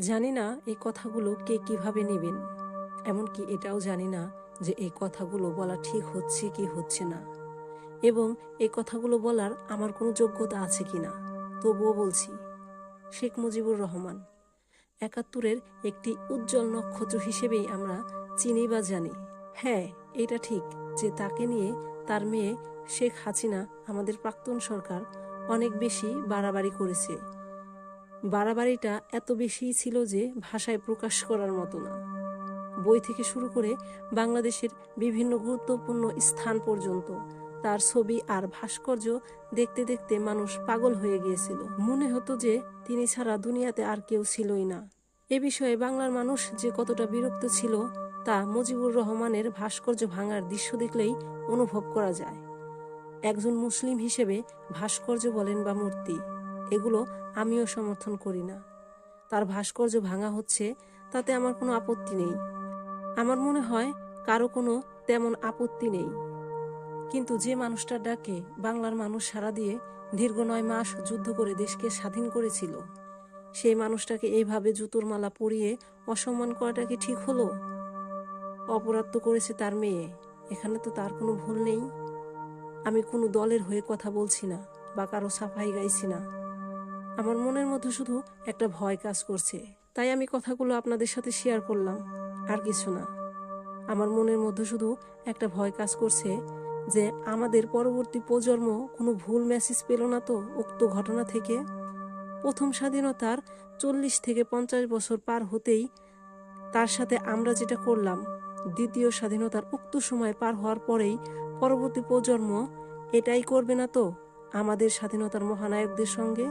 জানি না এই কথাগুলো কে কীভাবে নেবেন, এমনকি এটাও জানি না যে এই কথাগুলো বলা ঠিক হচ্ছে কি হচ্ছে না। এবং এই কথাগুলো বলার আমার কোনো যোগ্যতা আছে কি না, তবুও বলছি, শেখ মুজিবুর রহমান, একাত্তরের একটি উজ্জ্বল নক্ষত্র হিসেবেই আমরা চিনি বা জানি। হ্যাঁ এটা ঠিক যে তাকে নিয়ে তার মেয়ে শেখ হাসিনা আমাদের প্রাক্তন সরকার অনেক বেশি বাড়াবাড়ি করেছে। বাড়াবাড়িটা এত বেশিই ছিল যে ভাষায় প্রকাশ করার মতো না। বই থেকে শুরু করে বাংলাদেশের বিভিন্ন গুরুত্বপূর্ণ স্থান পর্যন্ত তার ছবি আর ভাস্কর্য দেখতে দেখতে মানুষ পাগল হয়ে গিয়েছিল। মনে হতো যে তিনি ছাড়া দুনিয়াতে আর কেউ ছিলই না। এ বিষয়ে বাংলার মানুষ যে কতটা বিরক্ত ছিল তা মুজিবুর রহমানের ভাস্কর্য ভাঙার দৃশ্য দেখলেই অনুভব করা যায়। একজন মুসলিম হিসেবে ভাস্কর্য বলেন বা মূর্তি। এগুলো আমিও সমর্থন করি না। তার ভাস্কর্য ভাঙা হচ্ছে, তাতে আমার কোনো আপত্তি নেই। আমার মনে হয় কারও কোনো তেমন আপত্তি নেই। কিন্তু যে মানুষটার ডাকে, বাংলার মানুষ সারা দিয়ে দীর্ঘ নয় মাস যুদ্ধ করে দেশকে স্বাধীন করেছিল। সেই মানুষটাকে এইভাবে জুতোর মালা পরিয়ে অসম্মান করাটা কি ঠিক হলো? অপরাধ তো করেছে তার মেয়ে, এখানে তো তার কোনো ভুল নেই। আমি কোনো দলের হয়ে কথা বলছি না বা কারও সাফাই গাইছি না। আমার মনের মধ্যে শুধু একটা ভয় কাজ করছে। তাই আমি কথাগুলো আপনাদের সাথে শেয়ার করলাম। আর কিছু না। আমার মনের মধ্যে শুধু একটা ভয় কাজ করছে যে আমাদের পরবর্তী প্রজন্ম কোনো ভুল মেসেজ পেল না তো উক্ত ঘটনা থেকে। প্রথম স্বাধীনতার চল্লিশ থেকে পঞ্চাশ বছর পার হতেই তার সাথে আমরা যেটা করলাম, দ্বিতীয় স্বাধীনতার উক্ত সময় পার হওয়ার পরেই পরবর্তী প্রজন্ম এটাই করবে না তো আমাদের স্বাধীনতার মহানায়কদের সঙ্গে?